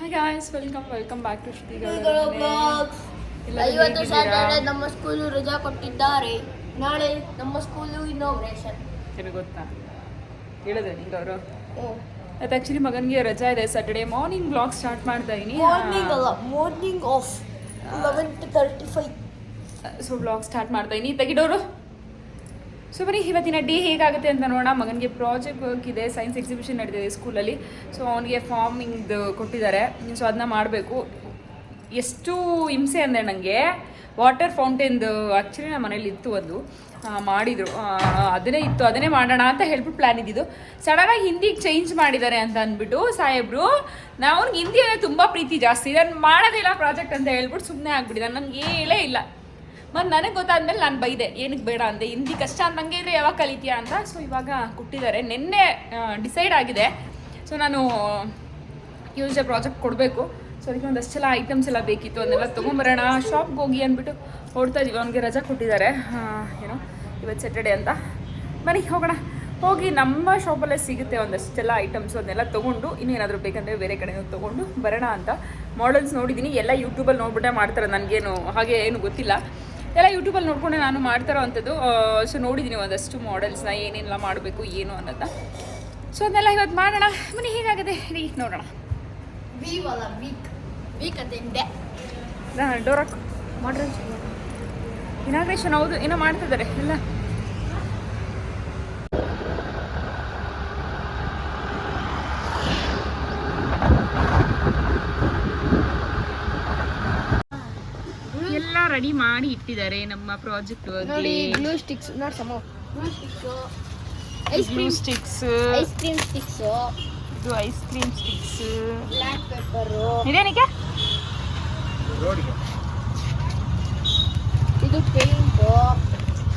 Hi guys welcome welcome back to Shri ಇವತ್ತು Saturday ನಮ್ಮ school ರಜಾ ಕೊಟ್ಟಿದ್ದಾರೆ. ನಾಳೆ ನಮ್ಮ ಸ್ಕೂಲು ಇನೋಗ್ರೇಷನ್ ನಿಮಗೆ ಗೊತ್ತಾ? ಹೇಳಿದೆ ನಿಂಗೆ ಅವರು. ಅದು ಆ್ಯಕ್ಚುಲಿ ಮಗನಿಗೆ ರಜಾ ಇದೆ ಸ್ಯಾಟರ್ಡೆ ಮಾರ್ನಿಂಗ್ ಬ್ಲಾಗ್ ಸ್ಟಾರ್ಟ್ ಮಾಡ್ತಾ ಇದೀನಿ. ಮಾರ್ನಿಂಗ್ ಅಲ್ಲ morning of eleven to thirty five so blog start ಮಾಡ್ತಾ ಇದೀನಿ. ತೆಗಿಡೋರು? ಸೊ ಬರೀ ಇವತ್ತಿನ ಡೇ ಹೇಗಾಗುತ್ತೆ ಅಂತ ನೋಡೋಣ. ಮಗನಿಗೆ ಪ್ರಾಜೆಕ್ಟ್ ವರ್ಕ್ ಇದೆ ಸೈನ್ಸ್ ಎಕ್ಸಿಬಿಷನ್ ನಡೆದಿದೆ ಸ್ಕೂಲಲ್ಲಿ ಸೊ ಅವನಿಗೆ ಫಾರ್ಮಿಂಗ್ದು ಕೊಟ್ಟಿದ್ದಾರೆ. ಸೊ ಅದನ್ನ ಮಾಡಬೇಕು. ಎಷ್ಟು ಹಿಂಸೆ ಅಂದರೆ ನನಗೆ ವಾಟರ್ ಫೌಂಟೇನ್ದು ಆ್ಯಕ್ಚುಲಿ ನಮ್ಮ ಮನೇಲಿ ಇತ್ತು ಒಂದು ಮಾಡಿದರು. ಅದನ್ನೇ ಇತ್ತು. ಅದನ್ನೇ ಮಾಡೋಣ ಅಂತ ಹೇಳ್ಬಿಟ್ಟು ಪ್ಲ್ಯಾನ್ ಇದ್ದಿದ್ದು. ಸಡನ್ನಾಗಿ ಹಿಂದಿಗೆ ಚೇಂಜ್ ಮಾಡಿದ್ದಾರೆ ಅಂತ ಅಂದ್ಬಿಟ್ಟು ಸಾಹೇಬ್ರು ನಾವು ಹಿಂದಿ ಅಂದರೆ ತುಂಬ ಪ್ರೀತಿ ಜಾಸ್ತಿ. ನಾನು ಮಾಡೋದಿಲ್ಲ ಪ್ರಾಜೆಕ್ಟ್ ಅಂತ ಹೇಳ್ಬಿಟ್ಟು ಸುಮ್ಮನೆ ಆಗ್ಬಿಟ್ಟಿದ್ದಾನೆ ನನಗೆ ಹೇಳೇ ಇಲ್ಲ. ಮತ್ತು ನನಗೆ ಗೊತ್ತಾದ್ಮೇಲೆ ನಾನು ಬೈದೆ ಏನಕ್ಕೆ ಬೇಡ ಅಂದೆ, ಹಿಂದಿ ಕಷ್ಟ ಅಂದಂಗೆ ಇದ್ರೆ ಯಾವಾಗ ಕಲಿತೀಯಾ ಅಂತ? ಸೊ ಇವಾಗ ಕೊಟ್ಟಿದ್ದಾರೆ ನಿನ್ನೆ ಡಿಸೈಡ್ ಆಗಿದೆ. ಸೊ ನಾನು ಯೂಸ್ ಪ್ರಾಜೆಕ್ಟ್ ಕೊಡಬೇಕು. ಸೊ ಅದಕ್ಕೆ ಒಂದಷ್ಟು ಒಂದಷ್ಟೆಲ್ಲ ಐಟಮ್ಸ್ ಎಲ್ಲ ಬೇಕಿತ್ತು, ಅದನ್ನೆಲ್ಲ ತೊಗೊಂಬರೋಣ ಶಾಪ್ಗೆ ಹೋಗಿ ಅಂದ್ಬಿಟ್ಟು ಹೊಡ್ತಾ ಇದೀವಿ. ಅವನಿಗೆ ರಜಾ ಕೊಟ್ಟಿದ್ದಾರೆ. ಏನೋ ಇವತ್ತು ಸ್ಯಾಟರ್ಡೆ ಅಂತ. ಬನ್ನಿ ಹೋಗೋಣ. ಹೋಗಿ ನಮ್ಮ ಶಾಪಲ್ಲೇ ಸಿಗುತ್ತೆ ಒಂದಷ್ಟೆಲ್ಲ ಐಟಮ್ಸ್ ಅದನ್ನೆಲ್ಲ ತೊಗೊಂಡು ಇನ್ನೇನಾದರೂ ಬೇಕಂದರೆ ಬೇರೆ ಕಡೆಯೂ ತೊಗೊಂಡು ಬರೋಣ ಅಂತ. ಮಾಡಲ್ಸ್ ನೋಡಿದ್ದೀನಿ ಎಲ್ಲ ಯೂಟ್ಯೂಬಲ್ಲಿ ನೋಡ್ಬಿಟ್ಟೆ ಮಾಡ್ತಾರೆ. ನನಗೇನು, ಹಾಗೆ ಏನು ಗೊತ್ತಿಲ್ಲ. ಎಲ್ಲ ಯೂಟ್ಯೂಬಲ್ಲಿ ನೋಡ್ಕೊಂಡೆ ನಾನು ಮಾಡ್ತಾರೋ ಅಂಥದ್ದು. ಸೊ ನೋಡಿದ್ದೀನಿ ಒಂದಷ್ಟು ಮಾಡೆಲ್ಸ್ನ ಏನೆಲ್ಲ ಮಾಡಬೇಕು ಏನು ಅನ್ನೋದನ್ನ. ಸೊ ಅದನ್ನೆಲ್ಲ ಇವತ್ತು ಮಾಡೋಣ. ಮನೆ ಹೇಗಾಗಿದೆ? ರೀ ನೋಡೋಣ. ಡೋರಾಕ್ ಮಾಡ್ರೆ. ಇನಾಗ್ರೇಷನ್ ಹೌದು ಏನೋ ಮಾಡ್ತಿದ್ದಾರೆ ಎಲ್ಲ ಎಲ್ಲ ರೆಡಿ ಮಾಡಿ ಇಟ್ಟಿದ್ದಾರೆ ನಮ್ಮ ಪ್ರಾಜೆಕ್ಟ್ ನೋಡಿ ಗ್ಲೂ ಸ್ಟಿಕ್ಸ್ ನೋಡಿ ಸಮ. Glue sticks ice cream sticks ice cream sticks ಇದು ice cream sticks black pepper ಇದೇನಿಕೆ ಇದು ಪೇಂಟ್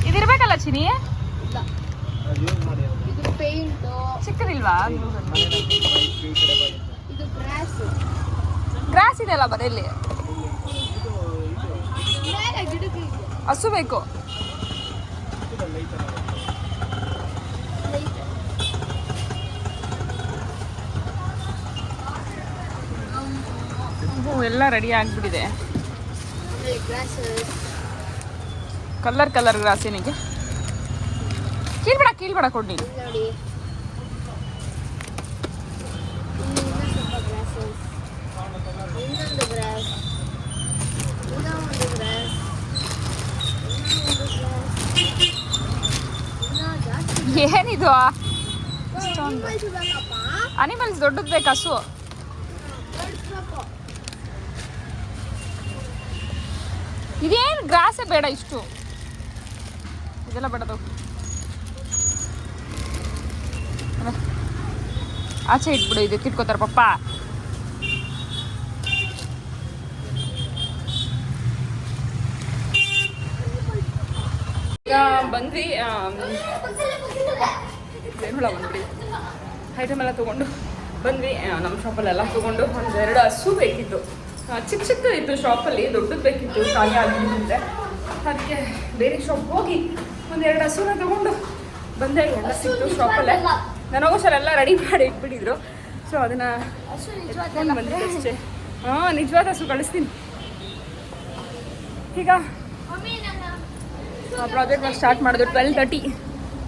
ಇದಿರ್ಬೇಕಲ್ಲ ಚಿನಿ ಇಲ್ಲ. ಇದು ಪೇಂಟ್ ಚಿಕ್ಕದಿಲ್ವಾ? ಇದು ಗ್ರಾಸ್ ಗ್ರಾಸ್ ಇದೆಯಲ್ಲ ಬರೀ ಹಸು ಬೇಕು ಹ್ಞೂ ಎಲ್ಲ ರೆಡಿ ಆಗಿಬಿಟ್ಟಿದೆ ಗ್ರಾಸ್ ಕಲರ್ ಕಲರ್ ಗ್ರಾಸ್ ಏನಿಗೆ ಕೀಳ್ಬೇಡ ಕೀಳ್ಬೇಡ ಕೊಡಿ ನೋಡಿ ಇಲ್ಲಿ ಇನ್ನೂ ಸ್ವಲ್ಪ ಗ್ರಾಸಸ್ ಇನ್ನೊಂದು ಗ್ರಾಸ್ ಇನ್ನೊಂದು ಗ್ರಾಸ್ ಇನ್ನೊಂದು ಗ್ರಾಸ್ ಇನ್ನೂ ಜಾಸ್ತಿ ಏನಿದು ಅನಿಮಲ್ಸ್ ದೊಡ್ಡದು ಬೇಕು ಹಸು? ಇದೇನು ಗ್ರಾಸೇ ಬೇಡ ಇಷ್ಟು? ಇದೆಲ್ಲ ಬೇಡದು. ಆಚೆ ಇಟ್ಬಿಡು ಇದು ಕಿಟ್ಕೋತಾರೆ ಪಪ್ಪ. ಬಂದ್ವಿ ಬೇರುಳ ಬಂದ್ವಿ ಐಟಮ್ ಎಲ್ಲ ತೊಗೊಂಡು ಬಂದ್ವಿ ನಮ್ಮ ಶಾಪಲ್ಲೆಲ್ಲ ತೊಗೊಂಡು ಒಂದು ಎರಡು ಹಸು ಬೇಕಿತ್ತು. ಚಿಕ್ಕ ಚಿಕ್ಕ ಇತ್ತು ಶಾಪಲ್ಲಿ ದೊಡ್ಡದು ಬೇಕಿತ್ತು ಖಾಲಿ ಆಗಿದ್ದೆ ಅದಕ್ಕೆ ಬೇರೆ ಶಾಪ್ ಹೋಗಿ ಒಂದೆರಡು ಹಸುನ ತೊಗೊಂಡು ಬಂದೆ. ಎಲ್ಲ ಸಿಕ್ತು ಶಾಪಲ್ಲೇ ನನಗೋಸ್ಕರ ಎಲ್ಲ ರೆಡಿ ಮಾಡಿ ಇಟ್ಬಿಟ್ಟಿದ್ರು. ಸೊ ಅದನ್ನು ಬಂದೆ ಅಷ್ಟೇ. ಹಾಂ ನಿಜವಾದ ಹಸು ಕಳಿಸ್ತೀನಿ. ಈಗ ಮಮ್ಮಿ ವರ್ಕ್ ಸ್ಟಾರ್ಟ್ ಮಾಡಿದ್ರು ಟ್ವೆಲ್ ತರ್ಟಿ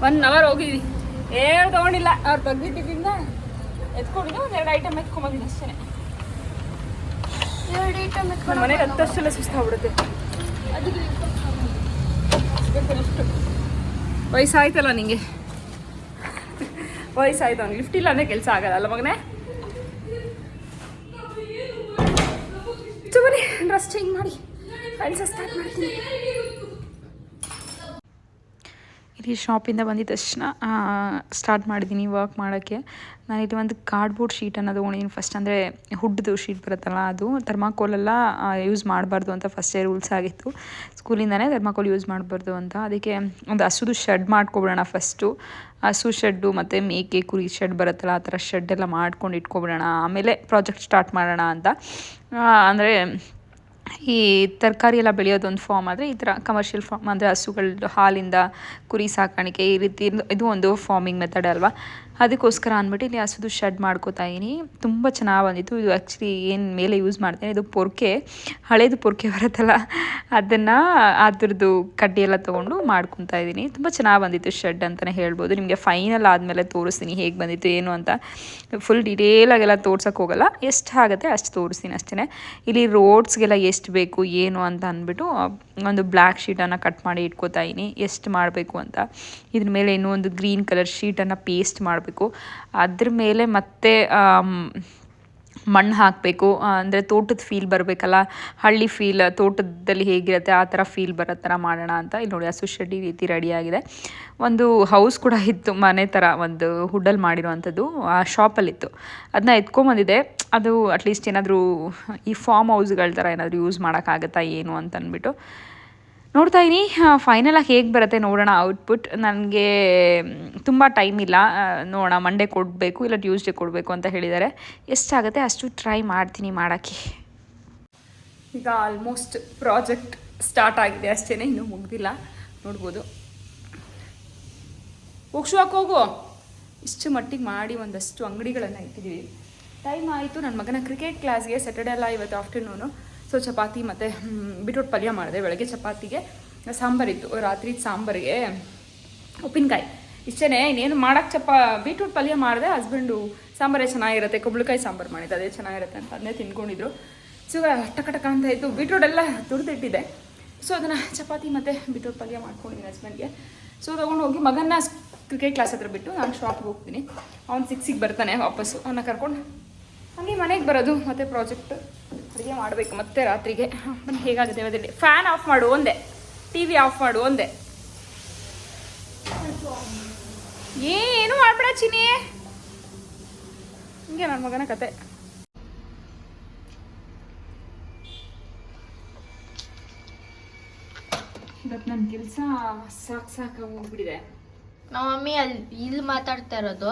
ಒನ್ ಅವರ್ ಹೋಗಿದ್ವಿ. ಏನು ತೊಗೊಂಡಿಲ್ಲ. ಅವ್ರು ತೆಗ್ದಿಟ್ಟಿದ್ದಿಂದ ಎತ್ಕೊಂಡಿದ್ದು ಒಂದು ಎರಡು ಐಟಮ್ ಎತ್ಕೊಂಬಂದಿದ್ದು ಅಷ್ಟೇ. ಎರಡು ಐಟಮ್ ನಮ್ಮ ಮನೇಲಿ ಹತ್ತಷ್ಟೆಲ್ಲ ಸುಸ್ತಾಗ್ಬಿಡುತ್ತೆ. ವಯಸ್ಸಾಯ್ತಲ್ಲ ನಿಂಗೆ? ವಯಸ್ಸಾಯ್ತು ಅವ್ನಿಗೆ. ಲಿಫ್ಟ್ ಇಲ್ಲ ಅಂದರೆ ಕೆಲಸ ಆಗಲ್ಲ ಅಲ್ಲ ಮಗನೇ? ಬನ್ನಿ ಡ್ರೆಸ್ ಚೇಂಜ್ ಮಾಡಿ. ಫ್ರೆಂಡ್ಸ್ ಸ್ಟಾರ್ಟ್ ಮಾಡ್ತೀನಿ. ಇಲ್ಲಿ ಶಾಪಿಂದ ಬಂದಿದ್ದ ತಕ್ಷಣ ಸ್ಟಾರ್ಟ್ ಮಾಡಿದ್ದೀನಿ ವರ್ಕ್ ಮಾಡೋಕ್ಕೆ. ನಾನಿಲ್ಲಿ ಒಂದು ಕಾರ್ಡ್ಬೋರ್ಡ್ ಶೀಟನ್ನು ತೊಗೊಂಡಿದ್ದೀನಿ ಫಸ್ಟ್ ಅಂದರೆ ಹುಡ್ದು ಶೀಟ್ ಬರುತ್ತಲ್ಲ ಅದು. ಥರ್ಮಾಕೋಲೆಲ್ಲ ಯೂಸ್ ಮಾಡಬಾರ್ದು ಅಂತ ಫಸ್ಟೇ ರೂಲ್ಸ್ ಆಗಿತ್ತು. ಸ್ಕೂಲಿಂದನೇ ಥರ್ಮಾಕೋಲ್ ಯೂಸ್ ಮಾಡಬಾರ್ದು ಅಂತ. ಅದಕ್ಕೆ ಒಂದು ಹಸುದು ಶೆಡ್ ಮಾಡ್ಕೊಬಿಡೋಣ ಫಸ್ಟು ಹಸು ಶೆಡ್ಡು ಮತ್ತು ಮೇಕೆ, ಕುರಿ ಶೆಡ್ ಬರುತ್ತಲ್ಲ, ಆ ಥರ ಶೆಡ್ಡೆಲ್ಲ ಮಾಡ್ಕೊಂಡು ಇಟ್ಕೊಬಿಡೋಣ. ಆಮೇಲೆ ಪ್ರಾಜೆಕ್ಟ್ ಸ್ಟಾರ್ಟ್ ಮಾಡೋಣ ಅಂತ. ಅಂದರೆ ಈ ತರಕಾರಿ ಎಲ್ಲ ಬೆಳೆಯೋದೊಂದು ಫಾರ್ಮ್ ಆದರೆ ಈ ಥರ ಕಮರ್ಷಿಯಲ್ ಫಾರ್ಮ್ ಅಂದರೆ ಹಸುಗಳ ಹಾಲಿಂದ ಕುರಿ ಸಾಕಾಣಿಕೆ ಈ ರೀತಿ ಇದು ಒಂದು ಫಾರ್ಮಿಂಗ್ ಮೆಥಡ್ ಅಲ್ವಾ? ಅದಕ್ಕೋಸ್ಕರ ಅಂದ್ಬಿಟ್ಟು ಇಲ್ಲಿ ಹಸುದು ಶೆಡ್ ಮಾಡ್ಕೋತಾ ಇದ್ದೀನಿ ತುಂಬ ಚೆನ್ನಾಗಿ ಬಂದಿತ್ತು. ಇದು ಆ್ಯಕ್ಚುಲಿ ಏನು ಮೇಲೆ ಯೂಸ್ ಮಾಡ್ತೇನೆ, ಇದು ಪೊರ್ಕೆ. ಹಳೇದು ಪೊರ್ಕೆ ಬರುತ್ತಲ್ಲ, ಅದನ್ನು ಅದ್ರದ್ದು ಕಡ್ಡಿ ಎಲ್ಲ ತೊಗೊಂಡು ಮಾಡ್ಕೊತಾ ಇದ್ದೀನಿ ತುಂಬ ಚೆನ್ನಾಗಿ ಬಂದಿತ್ತು ಶೆಡ್ ಅಂತಲೇ ಹೇಳ್ಬೋದು. ನಿಮಗೆ ಫೈನಲ್ ಆದಮೇಲೆ ತೋರಿಸ್ತೀನಿ ಹೇಗೆ ಬಂದಿತ್ತು, ಏನು ಅಂತ. ಫುಲ್ ಡೀಟೇಲಾಗೆಲ್ಲ ತೋರ್ಸೋಕೆ ಹೋಗಲ್ಲ. ಎಷ್ಟು ಆಗುತ್ತೆ ಅಷ್ಟು ತೋರಿಸ್ತೀನಿ ಅಷ್ಟೇ ಇಲ್ಲಿ ರೋಡ್ಸ್ಗೆಲ್ಲ ಎಷ್ಟು ಬೇಕು, ಏನು ಅಂತ ಅಂದ್ಬಿಟ್ಟು, ಒಂದು ಬ್ಲ್ಯಾಕ್ ಶೀಟನ್ನು ಕಟ್ ಮಾಡಿ ಇಟ್ಕೋತಾ ಇದ್ದೀನಿ ಎಷ್ಟು ಮಾಡಬೇಕು ಅಂತ. ಇದ್ರ ಮೇಲೆ ಇನ್ನೂ ಒಂದು ಗ್ರೀನ್ ಕಲರ್ ಶೀಟನ್ನು ಪೇಸ್ಟ್ ಮಾಡಬೇಕು. ಅದ್ರ ಮೇಲೆ ಮತ್ತೆ ಮಣ್ಣು ಹಾಕಬೇಕು. ಅಂದರೆ ತೋಟದ ಫೀಲ್ ಬರಬೇಕಲ್ಲ. ಹಳ್ಳಿ ಫೀಲ್ ತೋಟದಲ್ಲಿ ಹೇಗಿರುತ್ತೆ, ಆ ಥರ ಫೀಲ್ ಬರೋ ಥರ ಮಾಡೋಣ ಅಂತ. ಇಲ್ಲಿ ನೋಡಿ ಹಸು ಶೆಡ್ಡಿ ರೀತಿ ರೆಡಿಯಾಗಿದೆ ಒಂದು ಹೌಸ್ ಕೂಡ ಇತ್ತು, ಮನೆ ಥರ ಒಂದು ಹುಡ್ಡಲ್ಲಿ ಮಾಡಿರುವಂಥದ್ದು, ಆ ಶಾಪಲ್ಲಿತ್ತು ಅದನ್ನ ಎತ್ಕೊಂಬಂದಿದೆ. ಅದು ಅಟ್ಲೀಸ್ಟ್ ಏನಾದರೂ ಈ ಫಾರ್ಮ್ ಹೌಸ್ಗಳ ಥರ ಏನಾದರೂ ಯೂಸ್ ಮಾಡೋಕ್ಕಾಗತ್ತಾ ಏನು ಅಂತ ಅಂದ್ಬಿಟ್ಟು. ನೋಡ್ತಾ ಇದ್ದೀನಿ ಫೈನಲಾಗಿ ಹೇಗೆ ಬರುತ್ತೆ ನೋಡೋಣ ಔಟ್ಪುಟ್ ನನಗೆ ತುಂಬ ಟೈಮ್ ಇಲ್ಲ. ನೋಡೋಣ ಮಂಡೇ ಕೊಡಬೇಕು ಇಲ್ಲ ಟ್ಯೂಸ್ಡೇ ಕೊಡಬೇಕು ಅಂತ ಹೇಳಿದ್ದಾರೆ ಎಷ್ಟಾಗುತ್ತೆ ಅಷ್ಟು ಟ್ರೈ ಮಾಡ್ತೀನಿ ಮಾಡೋಕ್ಕೆ. ಈಗ ಆಲ್ಮೋಸ್ಟ್ ಪ್ರಾಜೆಕ್ಟ್ ಸ್ಟಾರ್ಟ್ ಆಗಿದೆ ಅಷ್ಟೇ ಇನ್ನೂ ಮುಗ್ದಿಲ್ಲ. ನೋಡ್ಬೋದು. ಹೋಗ್ಸು ಹೋಗು. ಇಷ್ಟು ಮಟ್ಟಿಗೆ ಮಾಡಿ ಒಂದಷ್ಟು ಅಂಗಡಿಗಳನ್ನು ಇಟ್ಟಿದ್ದೀವಿ ಟೈಮ್ ಆಯಿತು. ನನ್ನ ಮಗನ ಕ್ರಿಕೆಟ್ ಕ್ಲಾಸ್ಗೆ ಸ್ಯಾಟರ್ಡೆ ಅಲ್ಲ ಇವತ್ತು ಆಫ್ಟರ್ನೂನು ಸೊ ಚಪಾತಿ ಮತ್ತು ಬಿಟ್ರೋಟ್ ಪಲ್ಯ ಮಾಡಿದೆ ಬೆಳಗ್ಗೆ ಚಪಾತಿಗೆ. ಸಾಂಬಾರಿತ್ತು, ರಾತ್ರಿ ಸಾಂಬಾರಿಗೆ ಉಪ್ಪಿನಕಾಯಿ. ಇಷ್ಟೇ ಇನ್ನೇನು ಮಾಡೋಕ್ಕೆ ಚಪಾ ಬೀಟ್ರೂಟ್ ಪಲ್ಯ ಮಾಡಿದೆ ಹಸ್ಬೆಂಡು ಸಾಂಬಾರೇ ಚೆನ್ನಾಗಿರುತ್ತೆ, ಕುಂಬಳಕಾಯಿ ಸಾಂಬಾರು ಮಾಡಿದ್ದು ಅದೇ ಚೆನ್ನಾಗಿರುತ್ತೆ ಅಂತ ಅದನ್ನೇ ತಿನ್ಕೊಂಡಿದ್ರು. ಸೊ ಟಕ ಅಂತ ಇತ್ತು ಬೀಟ್ರೂಟ್ ಎಲ್ಲ ತುರಿದಿಟ್ಟಿದೆ. ಸೊ ಅದನ್ನು ಚಪಾತಿ ಮತ್ತು ಬೀಟ್ರೂಟ್ ಪಲ್ಯ ಮಾಡ್ಕೊಂಡಿದ್ದೀನಿ ಹಸ್ಬೆಂಡ್ಗೆ ಸೊ ತೊಗೊಂಡು ಹೋಗಿ ಮಗನ ಕ್ರಿಕೆಟ್ ಕ್ಲಾಸ್ ಹತ್ರ ಬಿಟ್ಟು ನಾನು ಶಾಪ್ಗೆ ಹೋಗ್ತೀನಿ. ಅವ್ನು ಸಿಕ್ಸಿಗೆ ಬರ್ತಾನೆ ವಾಪಸ್ಸು. ಅವನ್ನ ಕರ್ಕೊಂಡು, ಹಂಗೆ ಮನೆಗೆ ಬರೋದು, ಮತ್ತು ಪ್ರಾಜೆಕ್ಟ್ ಅಡುಗೆ ಮಾಡಬೇಕು ಮತ್ತೆ ರಾತ್ರಿಗೆ. ಬನ್ನಿ ಹೇಗಾಗುತ್ತೆ ಅದರಲ್ಲಿ ಫ್ಯಾನ್ ಆಫ್ ಮಾಡು ಒಂದೇ. ಟಿ ವಿ ಆಫ್ ಮಾಡು ಒಂದೇ. ಏನು ಮಾಡ್ಬೇಡ ಚಿನಿ ಹಿಂಗೆ ನನ್ನ ಮಗನ ಕತೆ. ಇವತ್ತು ನನ್ನ ಕೆಲಸ ಸಾಕು ಸಾಕಾಗಿ ಹೋಗ್ಬಿಟ್ಟಿದೆ ನಮ್ಮ ಮಮ್ಮಿ ಅಲ್ಲಿ ಇಲ್ಲಿ ಮಾತಾಡ್ತಾ ಇರೋದು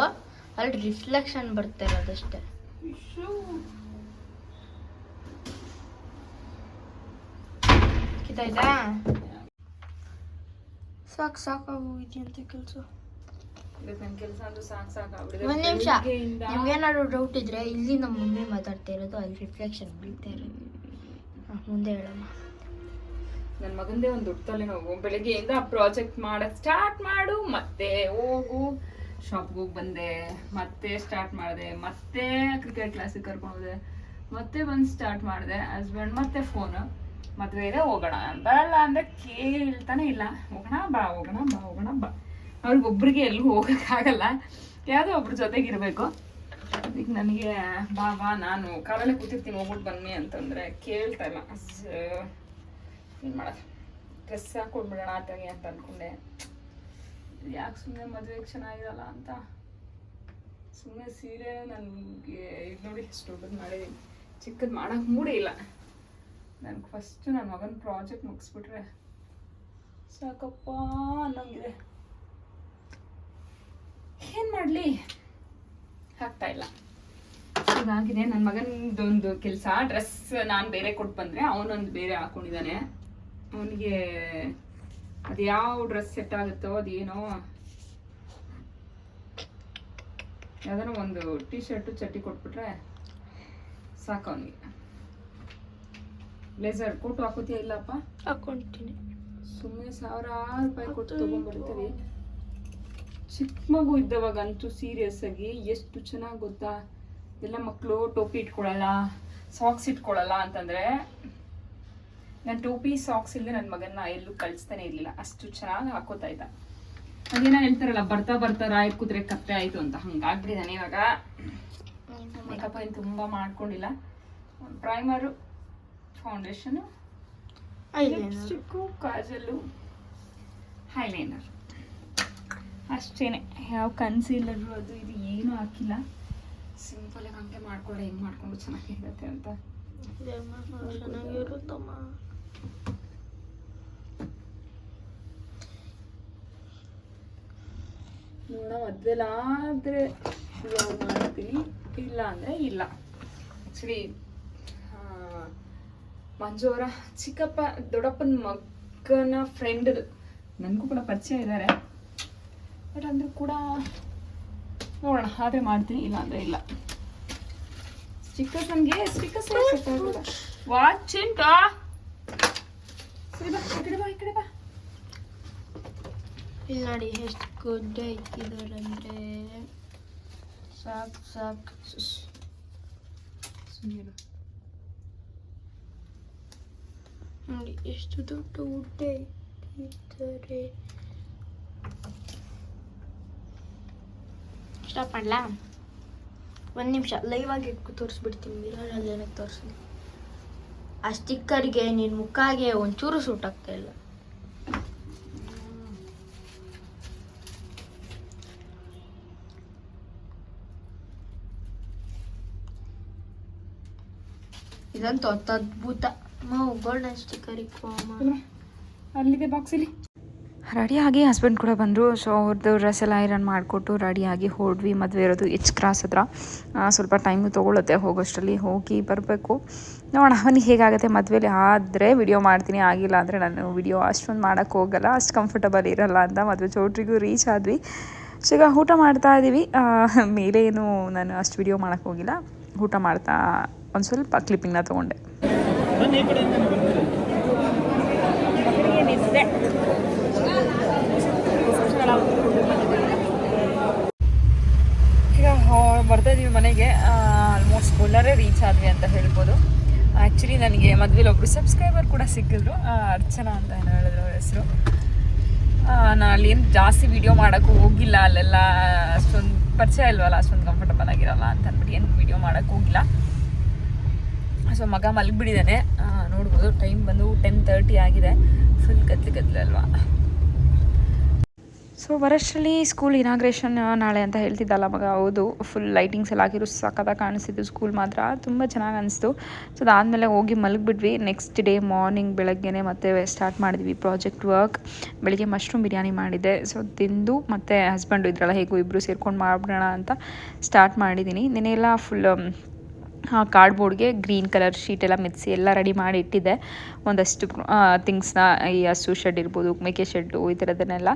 ಅಲ್ಲಿ ರಿಫ್ಲೆಕ್ಷನ್ ಬರ್ತಾ ಇರೋದಷ್ಟೇ ಕಿತ್ತಾಯ್ತಾ ಸಾಕು ಅಂತ ಕೆಲಸ. ನನ್ನ ಕೆಲಸ ಅಂತೂ ಸಾಕಾಗ್ಬಿಟ್ಟಿದೆ ಒಂದ್ ನಿಮಿಷ. ನಿಮ್ಗೇನಾದ್ರು ಡೌಟ್ ಇದ್ರೆ ಇಲ್ಲಿ ನಮ್ಮ ಮಮ್ಮಿ ಮಾತಾಡ್ತಾ ಇರೋದು ಅಲ್ಲಿ ರಿಫ್ಲೆಕ್ಷನ್ ಬೀಳ್ತಾ ಇರೋದು. ಮುಂದೆ ಹೇಳಮ್ಮ. ನನ್ನ ಮಗಂದೇ ಒಂದು ದೊಡ್ಡ ತಲೆನೋವು ಬೆಳಗ್ಗೆಯಿಂದ ಪ್ರಾಜೆಕ್ಟ್ ಮಾಡಕ್ ಸ್ಟಾರ್ಟ್ ಮಾಡು ಮತ್ತೆ ಹೋಗು. ಶಾಪ್ಗೆ ಹೋಗಿ ಬಂದೆ ಮತ್ತೆ ಸ್ಟಾರ್ಟ್ ಮಾಡಿದೆ ಮತ್ತೆ ಕ್ರಿಕೆಟ್ ಕ್ಲಾಸಿಗೆ ಕರ್ಕೊಂಡು ಹೋದೆ ಮತ್ತೆ ಬಂದು ಸ್ಟಾರ್ಟ್ ಮಾಡಿದೆ ಹಸ್ಬೆಂಡ್ ಮತ್ತೆ ಫೋನ್ ಮದುವೆ ಇದೆ ಹೋಗೋಣ ಬರಲ್ಲ ಅಂದ್ರೆ ಕೇಳ್ತಾನೆ ಇಲ್ಲ. ಹೋಗೋಣ ಬಾ ಹೋಗೋಣ ಬಾ ಹೋಗೋಣ ಬಾ. ಅವ್ರಿಗೊಬ್ರಿಗೆ ಎಲ್ಲೂ ಹೋಗೋಕ್ಕಾಗಲ್ಲ ಯಾವುದೋ ಒಬ್ರ ಜೊತೆಗಿರ್ಬೇಕು. ಈಗ ನನಗೆ ಬಾ ಬಾ, ನಾನು ಕಾಲಲ್ಲೇ ಕೂತಿರ್ತೀನಿ ಹೋಗ್ಬಿಟ್ಟು ಬನ್ನಿ ಅಂತಂದ್ರೆ ಕೇಳ್ತಾ ಇಲ್ಲ. ಏನು ಮಾಡೋದು? ಡ್ರೆಸ್ ಆ ಆತಗೆ ಅಂತ ಅನ್ಕೊಂಡೆ. ಯಾಕೆ ಸುಮ್ಮನೆ ಮದುವೆಗೆ ಚೆನ್ನಾಗಿರಲ್ಲ ಅಂತ? ಸುಮ್ಮನೆ ಸೀರೆ ನನಗೆ, ಇದು ನೋಡಿ ಎಷ್ಟು ದೊಡ್ಡದು ಮಾಡಿದ್ದೀನಿ ಚಿಕ್ಕದು ಮಾಡೋಕೆ ಮೂಡೇ ಇಲ್ಲ. ನನಗೆ ಫಸ್ಟ್ ನನ್ನ ಮಗನ ಪ್ರಾಜೆಕ್ಟ್ ಮುಗಿಸ್ಬಿಟ್ರೆ. ಸಾಕಪ್ಪ ಅನ್ನೋಂಗಿದೆ. ಏನು ಮಾಡಲಿ? ಆಗ್ತಾ ಇಲ್ಲ. ಹಾಗಾಗಿದೆ ನನ್ನ ಮಗನದೊಂದು ಕೆಲಸ ಡ್ರೆಸ್ ನಾನು ಬೇರೆ ಕೊಟ್ಟು ಬಂದರೆ ಅವನೊಂದು ಬೇರೆ ಹಾಕೊಂಡಿದ್ದಾನೆ. ಅವನಿಗೆ ಅದು ಯಾವ ಡ್ರೆಸ್ ಸೆಟ್ ಆಗುತ್ತೋ ಅದೇನೋ. ಯಾವ್ದಾರ ಒಂದು ಟಿ ಶರ್ಟು ಚಟ್ಟಿ ಕೊಟ್ಬಿಟ್ರೆ ಸಾಕು ಅವನಿಗೆ. ಬ್ಲೇಸರ್ ಕೋಟು ಹಾಕೋತಿಯ ಇಲ್ಲಪ್ಪ? ಹಾಕೊಂತೀನಿ ಸುಮ್ಮನೆ ಸಾವಿರಾರು ರೂಪಾಯಿ ಕೊಟ್ಟು ತೊಗೊಂಡ್ಬರ್ತೀವಿ ಚಿಕ್ಕ ಮಗು ಇದ್ದವಾಗಂತೂ ಸೀರಿಯಸ್ ಆಗಿ ಎಷ್ಟು ಚೆನ್ನಾಗಿ ಗೊತ್ತಾ? ಎಲ್ಲ ಮಕ್ಕಳು ಟೋಪಿ ಇಟ್ಕೊಳ್ಳಲ್ಲ ಸಾಕ್ಸ್ ಇಟ್ಕೊಳ್ಳಲ್ಲ ಅಂತಂದ್ರೆ ನನ್ನ ಟೋಪಿ ಸಾಕ್ಸ್ ಇಲ್ಲದೆ ನನ್ನ ಮಗನ್ನ ಎಲ್ಲೂ ಕಳಿಸ್ತಾನೆ ಇರಲಿಲ್ಲ. ಅಷ್ಟು ಚೆನ್ನಾಗಿ ಹಾಕೋತಾ ಇದ್ದ. ಅದೇನೋ ಹೇಳ್ತಾರಲ್ಲ ಬರ್ತಾ ಬರ್ತಾ ರಾಯ್ ಕುದ್ರೆ ಕಪ್ಪೆ ಆಯ್ತು ಅಂತ. ಹಂಗಾಗ್ಬಿಟ್ಟಿದ್ದಾನೆ ಇವಾಗ. ಮೇಕಪ್ ಏನು ತುಂಬ ಮಾಡ್ಕೊಂಡಿಲ್ಲ. ಪ್ರೈಮರು ಫೌಂಡೇಶನು ಲಿಪ್ಸ್ಟಿಕ್ಕು ಕಾಜಲ್ಲು ಹೈಲೈನರ್ ಅಷ್ಟೇನೆ. ಯಾವ ಕನ್ಸೀಲರು ಅದು ಇದು ಏನೂ ಹಾಕಿಲ್ಲ. ಸಿಂಪಲ್ ಆಗಿ ಹಂಗೆ ಮಾಡ್ಕೊಳ್ಳಿ ಹೆಂಗೆ ಮಾಡ್ಕೊಂಡು ಚೆನ್ನಾಗಿರುತ್ತೆ ಅಂತ. ಚೆನ್ನಾಗಿರುತ್ತಮ್ಮ ನೋಡ ಮದ್ವೆಲಾದ್ರೆ ಮಾಡ್ತೀನಿ. ಇಲ್ಲ ಅಂದರೆ ಇಲ್ಲ. ಆ್ಯಕ್ಚುಲಿ ಮಂಜು ಅವರ ಚಿಕ್ಕಪ್ಪ ದೊಡ್ಡಪ್ಪನ ಮಗನ ಫ್ರೆಂಡ್ ನನಗೂ ಕೂಡ ಪರಿಚಯ ಇದ್ದಾರೆ ಬಟ್ ಅಂದರೂ ಕೂಡ ನೋಡೋಣ ಆದರೆ ಮಾಡ್ತೀನಿ ಇಲ್ಲ. ಅಂದರೆ ಇಲ್ಲ ಸ್ಟಿಕ್ಕರ್ಸ್ ನನಗೆ ಸ್ಟಿಕ್ಕರ್ಸ್ ವಾಚ್ ಉಂಟಾ ಸರಿ ಬಾ ಈ ಕಡೆ ಬಾ ಈ ಕಡೆ ಬಾ. ಇಲ್ಲಿ ನೋಡಿ ಎಷ್ಟು ಗುಡ್ಡೆ ಇಕ್ಕಿದಾರಂದ್ರೆ ಸಾಕು ಸಾಕು. ಸುಮ್ಮನೆ ನೋಡಿ, ಎಷ್ಟು ದೊಡ್ಡ ಉಡ್ಡೆ ಇಟ್ಟಿದ್ದಾರೆ. ಸ್ಟಾಪ್ ಮಾಡಲಾ? ಒಂದು ನಿಮಿಷ ಲೈವ್ ಆಗಿ ಇಟ್ಕೊ, ತೋರಿಸ್ಬಿಡ್ತೀನಿ ಮಿರರಲ್ಲಿ ಏನಕ್ಕೆ ತೋರಿಸಿ ಆ ಸ್ಟಿಕ್ಕರ್ಗೆ ನಿನ್ನ ಮುಖಾಗೆ ಒಂಚೂರು ಸೂಟ್ ಆಗ್ತಾ ಇಲ್ಲ. ಇದಂತೂ ಮಾವು ಗೋಲ್ಡನ್ ಅಲ್ಲಿದೆ ಬಾಕ್ಸಲ್ಲಿ ರೆಡಿಯಾಗಿ ಹಸ್ಬೆಂಡ್ ಕೂಡ ಬಂದರು. ಸೊ ಅವ್ರದ್ದು ಡ್ರೆಸ್ ಎಲ್ಲ ಐರನ್ ಮಾಡಿಕೊಟ್ಟು ರೆಡಿಯಾಗಿ ಹೊರಡ್ವಿ ಮದುವೆ ಇರೋದು ಎಚ್ ಕ್ರಾಸ್ ಹತ್ರ. ಸ್ವಲ್ಪ ಟೈಮು ತೊಗೊಳುತ್ತೆ ಹೋಗೋಷ್ಟರಲ್ಲಿ. ಹೋಗಿ ಬರಬೇಕು. ನೋಡೋಣ ಅವನಿಗೆ ಹೇಗಾಗುತ್ತೆ ಮದುವೆಲಿ. ಆದರೆ ವಿಡಿಯೋ ಮಾಡ್ತೀನಿ. ಆಗಿಲ್ಲ ಅಂದರೆ ನಾನು ವಿಡಿಯೋ ಅಷ್ಟೊಂದು ಮಾಡೋಕ್ಕೆ ಹೋಗಲ್ಲ. ಅಷ್ಟು ಕಂಫರ್ಟಬಲ್ ಇರಲ್ಲ ಅಂತ ಮದುವೆ ಚೌಟ್ರಿಗೂ ರೀಚ್ ಆದ್ವಿ. ಸೊ ಈಗ ಊಟ ಮಾಡ್ತಾ ಇದ್ದೀವಿ ಮೇಲೆ ಏನು ನಾನು ಅಷ್ಟು ವಿಡಿಯೋ ಮಾಡೋಕ್ಕೆ ಹೋಗಿಲ್ಲ. ಊಟ ಮಾಡ್ತಾ ಒಂದು ಸ್ವಲ್ಪ ಕ್ಲಿಪ್ಪಿಂಗ್ನ ತೊಗೊಂಡೆ. ಈಗ ಹೊ- ಬರ್ತಾ ಇದೀವಿ ಮನೆಗೆ. ಆಲ್ಮೋಸ್ಟ್ ಕೊಳ್ಳರೇ ರೀಚ್ ಆದ್ವಿ ಅಂತ ಹೇಳ್ಬೋದು. ಆ್ಯಕ್ಚುಲಿ ನನಗೆ ಮದುವೆಲಿ ಒಬ್ಬರು ಸಬ್ಸ್ಕ್ರೈಬರ್ ಕೂಡ ಸಿಕ್ಕಿದ್ರು. ಅರ್ಚನಾ ಅಂತ ಏನೋ ಹೇಳಿದ್ರು ಅವ್ರ ಹೆಸರು. ನಾನು ಅಲ್ಲೇನು ಜಾಸ್ತಿ ವಿಡಿಯೋ ಮಾಡೋಕ್ಕೂ ಹೋಗಿಲ್ಲ. ಅಲ್ಲೆಲ್ಲ ಅಷ್ಟೊಂದು ಪರಿಚಯ ಇಲ್ವಲ್ಲ ಅಷ್ಟೊಂದು ಕಂಫರ್ಟಬಲ್ ಆಗಿರಲ್ಲ ಅಂತ ಅಂದ್ಬಿಟ್ಟು ಏನು ವೀಡಿಯೋ ಮಾಡೋಕ್ಕೆ ಹೋಗಿಲ್ಲ. ಸೊ ಮಗ ಮಲಗಿಬಿಟ್ಟಿದ್ದಾನೆ. ನೋಡ್ಬೋದು ಟೈಮ್ ಬಂದು ಟೆನ್ ತರ್ಟಿ ಆಗಿದೆ. ಫುಲ್ ಕತ್ಲೆ ಕತ್ಲೆ ಅಲ್ವಾ. ಸೊ ಬರೋಷ್ಟರಲ್ಲಿ ಸ್ಕೂಲ್ ಇನಾಗ್ರೇಷನ್ ನಾಳೆ ಅಂತ ಹೇಳ್ತಿದ್ದಲ್ಲ ಮಗ, ಹೌದು. ಫುಲ್ ಲೈಟಿಂಗ್ಸ್ ಎಲ್ಲ ಆಗಿರೋ ಸಖತ್ತಾಗಿ ಕಾಣಿಸ್ತಿದ್ದು ಸ್ಕೂಲ್ ಮಾತ್ರ. ತುಂಬ ಚೆನ್ನಾಗಿ ಅನಿಸ್ತು. ಸೊ ಅದಾದಮೇಲೆ ಹೋಗಿ ಮಲಗಿಬಿಟ್ವಿ. ನೆಕ್ಸ್ಟ್ ಡೇ ಮಾರ್ನಿಂಗ್ ಬೆಳಗ್ಗೆನೆ ಮತ್ತೆ ಸ್ಟಾರ್ಟ್ ಮಾಡಿದ್ವಿ ಪ್ರಾಜೆಕ್ಟ್ ವರ್ಕ್ ಬೆಳಗ್ಗೆ ಮಶ್ರೂಮ್ ಬಿರಿಯಾನಿ ಮಾಡಿದ್ದೆ. ಸೊ ತಿಂದು ಮತ್ತು ಹಸ್ಬೆಂಡು ಇದ್ರಲ್ಲ, ಹೇಗೂ ಇಬ್ಬರು ಸೇರ್ಕೊಂಡು ಮಾಡಿಬಿಡೋಣ ಅಂತ ಸ್ಟಾರ್ಟ್ ಮಾಡಿದ್ದೀನಿ. ನಿನ್ನೆಲ್ಲ ಫುಲ್ ಕಾರ್ಡ್ಬೋರ್ಡ್ಗೆ ಗ್ರೀನ್ ಕಲರ್ ಶೀಟ್ ಎಲ್ಲ ಮೆತ್ಸಿ ಎಲ್ಲ ರೆಡಿ ಮಾಡಿ ಇಟ್ಟಿದ್ದೆ ಒಂದಷ್ಟು ಥಿಂಗ್ಸ್ನ ಈ ಹಸು ಶೆಡ್ ಇರ್ಬೋದು ಮೇಕೆ ಶೆಡ್ಡು ಈ ಥರದನ್ನೆಲ್ಲ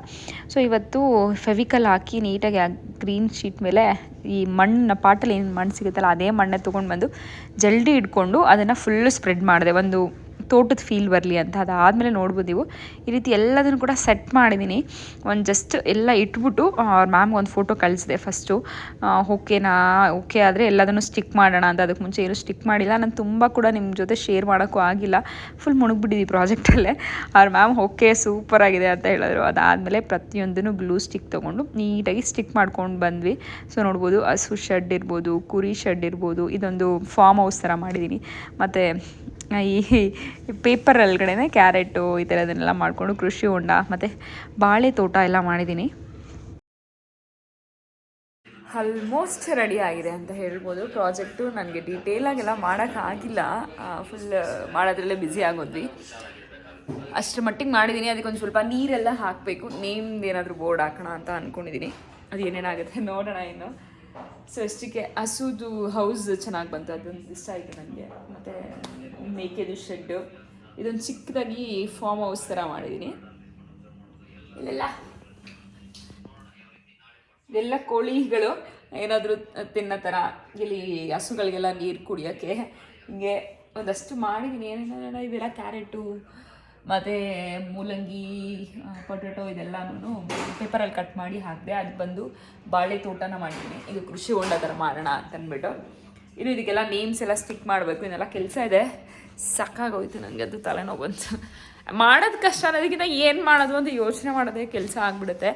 ಸೊ ಇವತ್ತು ಫೆವಿಕಲ್ ಹಾಕಿ ನೀಟಾಗಿ ಆ ಗ್ರೀನ್ ಶೀಟ್ ಮೇಲೆ ಈ ಮಣ್ಣಿನ ಪಾಟಲ್ಲಿ ಏನು ಮಣ್ಣು ಸಿಗುತ್ತಲ್ಲ, ಅದೇ ಮಣ್ಣೆ ತೊಗೊಂಡು ಬಂದು ಜಲ್ಡಿ ಇಟ್ಕೊಂಡು ಅದನ್ನು ಫುಲ್ಲು ಸ್ಪ್ರೆಡ್ ಮಾಡಿದೆ. ಒಂದು ತೋಟದ ಫೀಲ್ ಬರಲಿ ಅಂತ. ಅದಾದಮೇಲೆ ನೋಡ್ಬೋದು ನೀವು. ಈ ರೀತಿ ಎಲ್ಲದನ್ನು ಕೂಡ ಸೆಟ್ ಮಾಡಿದ್ದೀನಿ ಒಂದು ಜಸ್ಟ್ ಎಲ್ಲ ಇಟ್ಬಿಟ್ಟು ಅವ್ರ ಮ್ಯಾಮ್ಗೆ ಒಂದು ಫೋಟೋ ಕಳಿಸಿದೆ ಫಸ್ಟು ಓಕೆನಾ ಓಕೆ ಆದರೆ ಎಲ್ಲದನ್ನು ಸ್ಟಿಕ್ ಮಾಡೋಣ ಅಂತ. ಅದಕ್ಕೆ ಮುಂಚೆ ಏನು ಸ್ಟಿಕ್ ಮಾಡಿಲ್ಲ. ನಾನು ತುಂಬ ಕೂಡ ನಿಮ್ಮ ಜೊತೆ ಶೇರ್ ಮಾಡೋಕ್ಕೂ ಆಗಿಲ್ಲ. ಫುಲ್ ಮುಳುಗ್ಬಿಟ್ಟಿದ್ದೀವಿ ಪ್ರಾಜೆಕ್ಟಲ್ಲೇ ಅವ್ರ ಮ್ಯಾಮ್ ಓಕೆ ಸೂಪರಾಗಿದೆ ಅಂತ ಹೇಳಿದ್ರು. ಅದಾದಮೇಲೆ ಪ್ರತಿಯೊಂದನ್ನು ಗ್ಲೂ ಸ್ಟಿಕ್ ತೊಗೊಂಡು ನೀಟಾಗಿ ಸ್ಟಿಕ್ ಮಾಡ್ಕೊಂಡು ಬಂದ್ವಿ. ಸೊ ನೋಡ್ಬೋದು, ಹಸು ಶೆಡ್ ಇರ್ಬೋದು, ಕುರಿ ಶೆಡ್ ಇರ್ಬೋದು, ಇದೊಂದು ಫಾರ್ಮ್ ಹೌಸ್ ಥರ ಮಾಡಿದ್ದೀನಿ ಮತ್ತು ಈ ಪೇಪರ್ ಒಳಗಡೆ ಕ್ಯಾರೆಟು ಈ ಥರದನ್ನೆಲ್ಲ ಮಾಡಿಕೊಂಡು ಕೃಷಿ ಹೊಂಡ, ಮತ್ತು ಬಾಳೆ ತೋಟ ಎಲ್ಲ ಮಾಡಿದ್ದೀನಿ. ಆಲ್ಮೋಸ್ಟ್ ರೆಡಿ ಆಗಿದೆ ಅಂತ ಹೇಳ್ಬೋದು. ಪ್ರಾಜೆಕ್ಟು ನನಗೆ ಡೀಟೇಲಾಗೆಲ್ಲ ಮಾಡೋಕ್ಕಾಗಿಲ್ಲ ಫುಲ್ ಮಾಡೋದ್ರಲ್ಲೇ ಬ್ಯುಸಿ ಆಗೋದ್ವಿ. ಅಷ್ಟರ ಮಟ್ಟಿಗೆ ಮಾಡಿದ್ದೀನಿ ಅದಕ್ಕೊಂದು ಸ್ವಲ್ಪ ನೀರೆಲ್ಲ ಹಾಕಬೇಕು. ನೇಮ್ದು ಏನಾದರೂ ಬೋರ್ಡ್ ಹಾಕೋಣ ಅಂತ ಅಂದ್ಕೊಂಡಿದ್ದೀನಿ ಅದು ಏನೇನಾಗುತ್ತೆ ನೋಡೋಣ ಇನ್ನು. ಸೊ ಅಷ್ಟಕ್ಕೆ ಹಸುದು ಹೌಸ್ ಚೆನ್ನಾಗಿ ಬಂತು ಅದೊಂದು ಇಷ್ಟ ಆಯಿತು ನನಗೆ ಮತ್ತು ಮೇಕೆದು ಶೆಡ್ಡು ಇದೊಂದು ಚಿಕ್ಕದಾಗಿ ಫಾರ್ಮ್ ಹೌಸ್ ಥರ ಮಾಡಿದ್ದೀನಿ ಇಲ್ಲೆಲ್ಲ ಇದೆಲ್ಲ ಕೋಳಿಗಳು. ಏನಾದರೂ ತಿನ್ನೋ ಥರ ಇಲ್ಲಿ ಹಸುಗಳಿಗೆಲ್ಲ ನೀರು ಕುಡಿಯೋಕ್ಕೆ ಹಿಂಗೆ ಒಂದಷ್ಟು ಮಾಡಿದ್ದೀನಿ ಏನೇನೋ ಇದೆಲ್ಲ ಕ್ಯಾರೆಟು, ಮತ್ತು ಮೂಲಂಗಿ ಪೊಟೊಟೊ ಇದೆಲ್ಲನೂ ಪೇಪರಲ್ಲಿ ಕಟ್ ಮಾಡಿ ಹಾಕಿದೆ ಅದು ಬಂದು ಬಾಳೆ ತೋಟನ ಮಾಡಿದ್ದೀನಿ ಇದು ಕೃಷಿ ಹೊಂಡ ಥರ ಮಾಡೋಣ ಅಂತಂದ್ಬಿಟ್ಟು ಇನ್ನು ಇದಕ್ಕೆಲ್ಲ ನೇಮ್ಸ್ ಎಲ್ಲ ಸ್ಟಿಕ್ ಮಾಡಬೇಕು. ಇನ್ನೆಲ್ಲ ಕೆಲಸ ಇದೆ. ಸಾಕಾಗೋಯ್ತು ನನಗೆ ಅದು ತಲೆನೋವು ಬಂತು. ಮಾಡೋದು ಕಷ್ಟ ಅನ್ನೋದಕ್ಕಿಂತ ಏನು ಮಾಡೋದು ಅಂತ ಯೋಚನೆ ಮಾಡೋದೇ ಕೆಲಸ ಆಗಿಬಿಡುತ್ತೆ.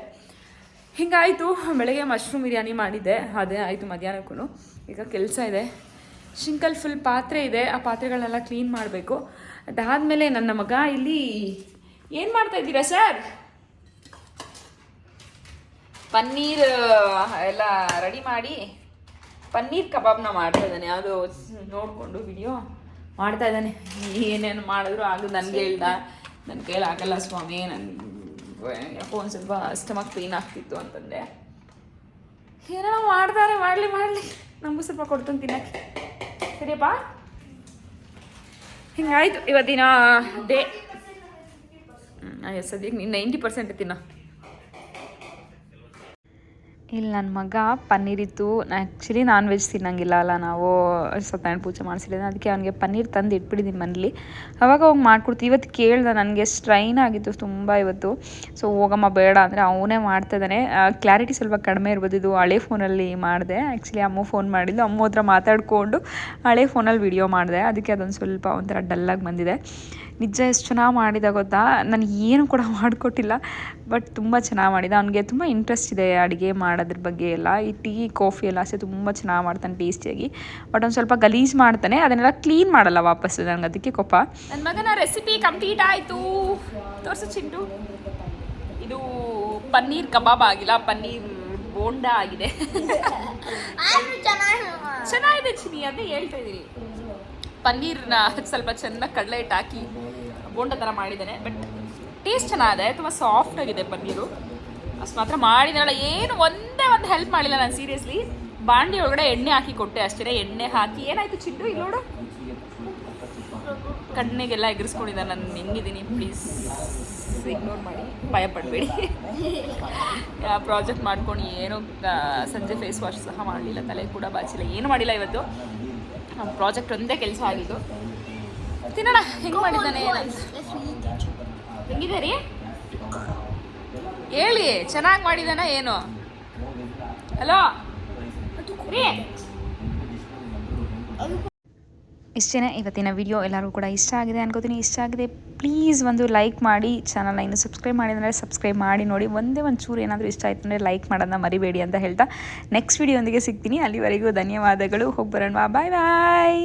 ಹಿಂಗಾಯಿತು, ಬೆಳಗ್ಗೆ ಮಶ್ರೂಮ್ ಬಿರಿಯಾನಿ ಮಾಡಿದ್ದೆ. ಅದೇ ಆಯಿತು ಮಧ್ಯಾಹ್ನಕ್ಕೂ ಈಗ ಕೆಲಸ ಇದೆ. ಶಿಂಕಲ್ ಫುಲ್ ಪಾತ್ರೆ ಇದೆ. ಆ ಪಾತ್ರೆಗಳನ್ನೆಲ್ಲ ಕ್ಲೀನ್ ಮಾಡಬೇಕು. ಅದಾದಮೇಲೆ ನನ್ನ ಮಗ ಇಲ್ಲಿ ಏನು ಮಾಡ್ತಾ ಇದ್ದೀರಾ ಸರ್ ಪನ್ನೀರ್, ಎಲ್ಲ ರೆಡಿ ಮಾಡಿ, ಪನ್ನೀರ್ ಕಬಾಬ್ನ ಮಾಡ್ತಾ ಇದ್ದಾನೆ. ಅದು ನೋಡಿಕೊಂಡು ವಿಡಿಯೋ ಮಾಡ್ತಾ ಇದ್ದಾನೆ. ಏನೇನು ಮಾಡಿದ್ರು ಆಗ ನನಗೆ ಹೇಳ್ದ. ನನ್ನ ಕೈಯಲ್ಲಿ ಆಗಲ್ಲ ಸ್ವಾಮಿ ನನ್ನ ಯಾಕೋ ಒಂದು ಸ್ವಲ್ಪ ಸ್ಟಮಕ್ ಪೇನ್ ಆಗ್ತಿತ್ತು ಅಂತಂದೆ. ಏನೋ ಮಾಡ್ತಾರೆ ಮಾಡಲಿ ಮಾಡಲಿ. ನಮಗೂ ಸ್ವಲ್ಪ ಕೊಡ್ತು ತಿನ್ನಕ್ಕೆ. ಸರಿಯಪ್ಪ? ಹಿಂಗಾಯ್ತು. ಇವತ್ತಿನ ಡೇ. ಸದ್ಯಕ್ಕೆ ನೀನು ನೈಂಟಿ ಪರ್ಸೆಂಟ್ ತಿನ್ನೋ. ಇಲ್ಲಿ ನನ್ನ ಮಗ ಪನ್ನೀರ್ ಇತ್ತು. ಆ್ಯಕ್ಚುಲಿ ನಾನ್ ವೆಜ್ ತಿನ್ನಂಗಿಲ್ಲ ಅಲ್ಲ ನಾವು. ಸತ್ಯನಾರಾಯಣ ಪೂಜೆ ಮಾಡಿಸಿಲ್ಲ ಅದಕ್ಕೆ ಅವನಿಗೆ ಪನ್ನೀರ್ ತಂದು ಇಟ್ಬಿಟ್ಟಿದ್ದೀನಿ ಮನೇಲಿ. ಅವಾಗ ಹೋಗಿ ಮಾಡ್ಕೊಡ್ತೀವಿ ಇವತ್ತು ಕೇಳ್ದ, ನನಗೆ ಸ್ಟ್ರೈನ್ ಆಗಿತ್ತು ತುಂಬ ಇವತ್ತು. ಸೊ ಹೋಗಮ್ಮ, ಬೇಡ ಅಂದರೆ ಅವನೇ ಮಾಡ್ತಿದ್ದಾನೆ ಕ್ಲಾರಿಟಿ ಸ್ವಲ್ಪ ಕಡಿಮೆ ಇರ್ಬೋದು. ಇದು ಹಳೆ ಫೋನಲ್ಲಿ ಮಾಡಿದೆ. ಆ್ಯಕ್ಚುಲಿ ಅಮ್ಮ ಫೋನ್ ಮಾಡಿದ್ದು. ಅಮ್ಮ ಹತ್ರ ಮಾತಾಡಿಕೊಂಡು ಹಳೆ ಫೋನಲ್ಲಿ ವಿಡಿಯೋ ಮಾಡಿದೆ. ಅದಕ್ಕೆ ಅದೊಂದು ಸ್ವಲ್ಪ ಒಂಥರ ಡಲ್ಲಾಗಿ ಬಂದಿದೆ. ನಿಜ ಎಷ್ಟು ಚೆನ್ನಾಗಿ ಮಾಡಿದ ಗೊತ್ತಾ? ನನಗೆ ಏನು ಕೂಡ ಮಾಡಿಕೊಟ್ಟಿಲ್ಲ ಬಟ್ ತುಂಬ ಚೆನ್ನಾಗಿ ಮಾಡಿದ. ಅವನಿಗೆ ತುಂಬ ಇಂಟ್ರೆಸ್ಟ್ ಇದೆ ಅಡುಗೆ ಮಾಡೋದ್ರ ಬಗ್ಗೆ ಎಲ್ಲ. ಈ ಟೀ ಕಾಫಿ ಎಲ್ಲ ಅಷ್ಟೇ ತುಂಬ ಚೆನ್ನಾಗಿ ಮಾಡ್ತಾನೆ ಟೇಸ್ಟಿಯಾಗಿ ಬಟ್ ಒಂದು ಸ್ವಲ್ಪ ಗಲೀಜು ಮಾಡ್ತಾನೆ ಅದನ್ನೆಲ್ಲ ಕ್ಲೀನ್ ಮಾಡಲ್ಲ ವಾಪಸ್. ನನಗೆ ಅದಕ್ಕೆ ಕೊಪ್ಪ ನನ್ನ ಮಗನ ರೆಸಿಪಿ ಕಂಪ್ಲೀಟ್ ಆಯಿತು. ತೋರಿಸು ಚಿಂಟು. ಇದು ಪನ್ನೀರ್ ಕಬಾಬ್ ಆಗಿಲ್ಲ ಪನ್ನೀರ್ ಬೋಂಡ ಆಗಿದೆ. ಚೆನ್ನಾಗಿದೆ ಚಿನಿ ಅಂತ ಹೇಳ್ತಾ ಇದ್ದೀನಿ ಪನ್ನೀರ್ನ ಸ್ವಲ್ಪ ಚೆನ್ನಾಗಿ ಕಡಲೆ ಹಿಟ್ಟು ಹಾಕಿ ಬೋಂಡ ಥರ ಮಾಡಿದ್ದೇನೆ. ಬಟ್ ಟೇಸ್ಟ್ ಚೆನ್ನಾಗಿದೆ, ತುಂಬ ಸಾಫ್ಟ್ ಆಗಿದೆ ಪನ್ನೀರು. ಅಷ್ಟು ಮಾತ್ರ ಮಾಡಿದ್ರಲ್ಲ ಏನು ಒಂದೇ ಒಂದು ಹೆಲ್ಪ್ ಮಾಡಿಲ್ಲ ನಾನು ಸೀರಿಯಸ್ಲಿ ಬಾಂಡಿ ಒಳಗಡೆ ಎಣ್ಣೆ ಹಾಕಿ ಕೊಟ್ಟೆ ಅಷ್ಟೇ, ಎಣ್ಣೆ ಹಾಕಿ. ಏನಾಯ್ತು ಚಿಂಟು, ಇಲ್ಲಿ ನೋಡು. ಕಣ್ಣಿಗೆಲ್ಲ ಎಗರಿಸ್ಕೊಂಡಿದ್ದ ನಾನು, ಹೆಂಗಿದ್ದೀನಿ ಪ್ಲೀಸ್ ಇಗ್ನೋರ್ ಮಾಡಿ, ಭಯ ಪಡಬೇಡಿ. ಪ್ರಾಜೆಕ್ಟ್ ಮಾಡ್ಕೊಂಡು ಏನು ಸಂಜೆ ಫೇಸ್ ವಾಶ್ ಸಹ ಮಾಡಲಿಲ್ಲ, ತಲೆ ಕೂಡ ಬಾಚಿಲ್ಲ. ಏನು ಮಾಡಿಲ್ಲ ಇವತ್ತು. ಪ್ರಾಜೆಕ್ಟ್ ಒಂದೇ ಕೆಲಸ ಆಗಿದ್ದು. ತಿನ್ನೋಣ, ಹೆಂಗೆ ಮಾಡಿದ್ದಾನೆ ಹೆಂಗಿದೆ ರೀ ಹೇಳಿ, ಚೆನ್ನಾಗಿ ಮಾಡಿದಾನ ಏನು? ಹಲೋ ರೀ. ಇಷ್ಟೇ ಇವತ್ತಿನ ವಿಡಿಯೋ ಎಲ್ಲರಿಗೂ ಕೂಡ ಇಷ್ಟ ಆಗಿದೆ ಅನ್ಕೋತೀನಿ. ಇಷ್ಟ ಆಗಿದೆ ಪ್ಲೀಸ್ ಒಂದು ಲೈಕ್ ಮಾಡಿ ಚಾನಲ್ನ ಇನ್ನು ಸಬ್ಸ್ಕ್ರೈಬ್ ಮಾಡಿದರೆ ಸಬ್ಸ್ಕ್ರೈಬ್ ಮಾಡಿ ನೋಡಿ. ಒಂದೇ ಒಂದು ಚೂರು ಏನಾದರೂ ಇಷ್ಟ ಆಯ್ತು ಅಂದರೆ ಲೈಕ್ ಮಾಡೋದನ್ನ ಮರಿಬೇಡಿ ಅಂತ ಹೇಳ್ತಾ. ನೆಕ್ಸ್ಟ್ ವಿಡಿಯೋ ಒಂದಿಗೆ ಸಿಗ್ತೀನಿ. ಅಲ್ಲಿವರೆಗೂ ಧನ್ಯವಾದಗಳು. ಹೋಗಿ ಬರೋಣ. ಬಾಯ್ ಬಾಯ್